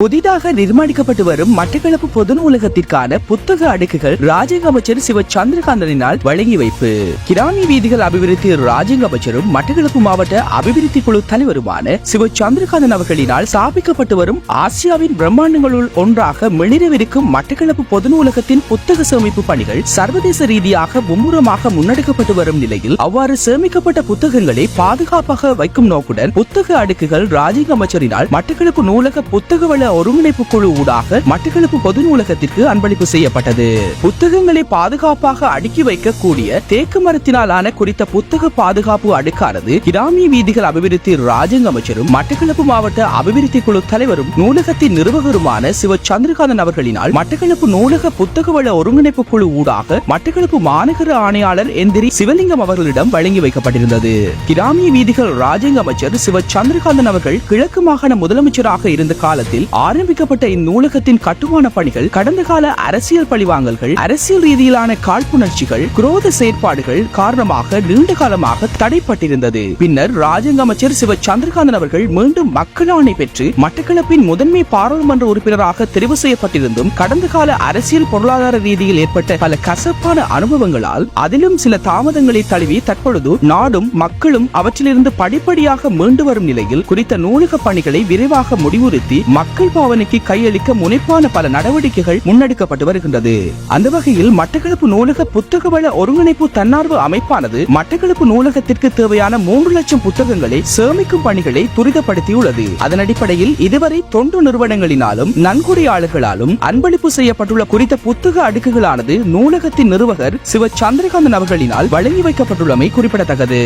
புதிதாக நிர்மாணிக்கப்பட்டு வரும் மட்டக்களப்பு பொது நூலகத்திற்கான புத்தக அடுக்குகள் ராஜாங்க அமைச்சர் சிவ சந்திரகாந்தனினால் வழங்கி வைப்பு. கிராமி வீதிகள் அபிவிருத்தி ராஜாங்க அமைச்சரும் மட்டக்களப்பு மாவட்ட அபிவிருத்தி குழு தலைவருமான சிவ சந்திரகாந்தன் அவர்களினால் ஸ்தாபிக்கப்பட்டு வரும் ஆசியாவின் பிரம்மாண்டங்களுள் ஒன்றாக மிளிரவிருக்கும் மட்டக்களப்பு பொது நூலகத்தின் புத்தக சேமிப்பு பணிகள் சர்வதேச ரீதியாக மும்முரமாக முன்னெடுக்கப்பட்டு வரும் நிலையில் அவ்வாறு சேமிக்கப்பட்ட புத்தகங்களை பாதுகாப்பாக வைக்கும் நோக்குடன் புத்தக அடுக்குகள் ராஜாங்க அமைச்சரினால் மட்டக்களப்பு நூலக புத்தக வள ஒருங்கிணைப்பு குழு ஊடாக மட்டக்களப்பு பொது நூலகத்திற்கு அன்பளிப்பு செய்யப்பட்டது. புத்தகங்களை பாதுகாப்பாக அடுக்கி வைக்கக்கூடிய தேக்கு மரத்தினாலான குறித்த புத்தக பாதுகாப்பு அடுக்கானது கிராமிய வீதிகள் அபிவிருத்தி ராஜங்க அமைச்சரும் மட்டக்களப்பு மாவட்ட அபிவிருத்தி குழு தலைவரும் நூலகத்தின் நிர்வாகருமான சிவ சந்திரகாந்தன் அவர்களினால் மட்டக்களப்பு நூலக புத்தக வள ஒருங்கிணைப்பு குழு ஊடாக மட்டக்களப்பு மாநகர ஆணையாளர் எந்திரி சிவலிங்கம் அவர்களிடம் வழங்கி வைக்கப்பட்டிருந்தது. கிராமிய வீதிகள் ராஜங்க அமைச்சர் சிவ சந்திரகாந்தன் அவர்கள் கிழக்கு மாகாண முதலமைச்சராக இருந்த காலத்தில் ஆரம்பிக்கப்பட்ட இந்நூலகத்தின் கட்டுமான பணிகள் கடந்த கால அரசியல் பழிவாங்கல்கள் அரசியல் ரீதியிலான காழ்ப்புணர்ச்சிகள் குரோத செயற்பாடுகள் காரணமாக நீண்ட காலமாக தடைப்பட்டிருந்தது. பின்னர் ராஜாங்க அமைச்சர் சிவ சந்திரகாந்தன் அவர்கள் மீண்டும் மக்கள் ஆணை பெற்று மட்டக்களப்பின் முதன்மை பாராளுமன்ற உறுப்பினராக தெரிவு செய்யப்பட்டிருந்தும் கடந்த கால அரசியல் பொருளாதார ரீதியில் ஏற்பட்ட பல கசப்பான அனுபவங்களால் அதிலும் சில தாமதங்களை தழுவி தற்பொழுது நாடும் மக்களும் அவற்றிலிருந்து படிப்படியாக மீண்டு வரும் நிலையில் குறித்த நூலக பணிகளை விரைவாக முடிவுறுத்தி மக்கள் பாவனைக்கு கையளிக்க முனைப்பான பல நடவடிக்கைகள் முன்னெடுக்கப்பட்டு வருகின்றது. அந்த வகையில் மட்டக்களப்பு நூலக புத்தக வள ஒருங்கிணைப்பு தன்னார்வ அமைப்பானது மட்டக்களப்பு நூலகத்திற்கு தேவையான மூன்று லட்சம் புத்தகங்களை சேமிக்கும் பணிகளை துரிதப்படுத்தியுள்ளது. அதன் அடிப்படையில் இதுவரை தொண்டு நிறுவனங்களினாலும் நன்கொடையாளர்களாலும் அன்பளிப்பு செய்யப்பட்டுள்ள குறித்த புத்தக அடுக்குகளானது நூலகத்தின் நிறுவகர் சிவ சந்திரகாந்தன் அவர்களினால் வழங்கி வைக்கப்பட்டுள்ளமை குறிப்பிடத்தக்கது.